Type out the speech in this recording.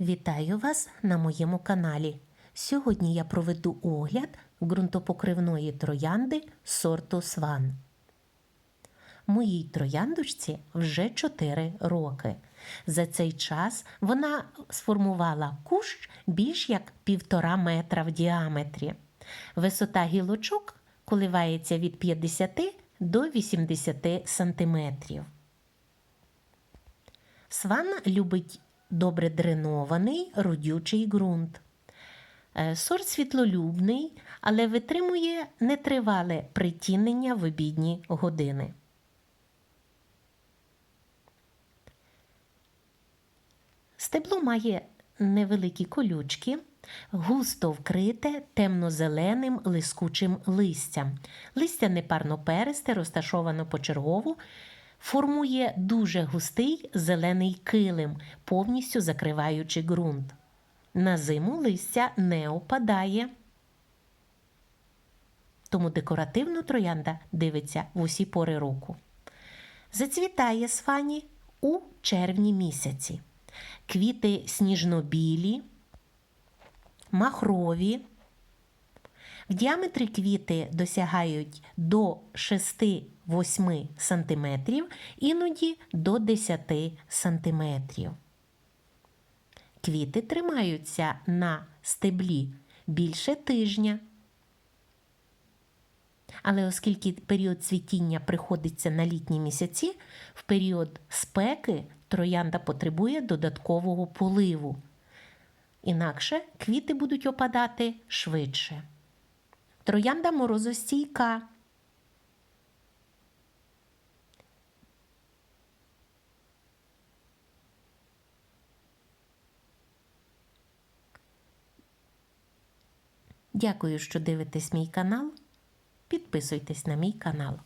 Вітаю вас на моєму каналі. Сьогодні я проведу огляд ґрунтопокривної троянди сорту Сван. Моїй трояндочці вже 4 роки. За цей час вона сформувала кущ більш як півтора метра в діаметрі. Висота гілочок коливається від 50 до 80 сантиметрів. Сван любить добре дренований родючий ґрунт. Е, Сорт світлолюбний, але витримує нетривале притінення в обідні години. Стебло має невеликі колючки, густо вкрите темно-зеленим лискучим листям. Листя непарноперисте, розташовано почергово, формує дуже густий зелений килим, повністю закриваючи ґрунт. На зиму листя не опадає. Тому декоративно троянда дивиться в усі пори року. Зацвітає свані у червні місяці. Квіти сніжно-білі, махрові. В діаметрі квіти досягають до 6-8 см, іноді до 10 см. Квіти тримаються на стеблі більше тижня. Але оскільки період цвітіння приходиться на літні місяці, в період спеки троянда потребує додаткового поливу. Інакше квіти будуть опадати швидше. Троянда морозостійка. Дякую, що дивитесь мій канал. Підписуйтесь на мій канал.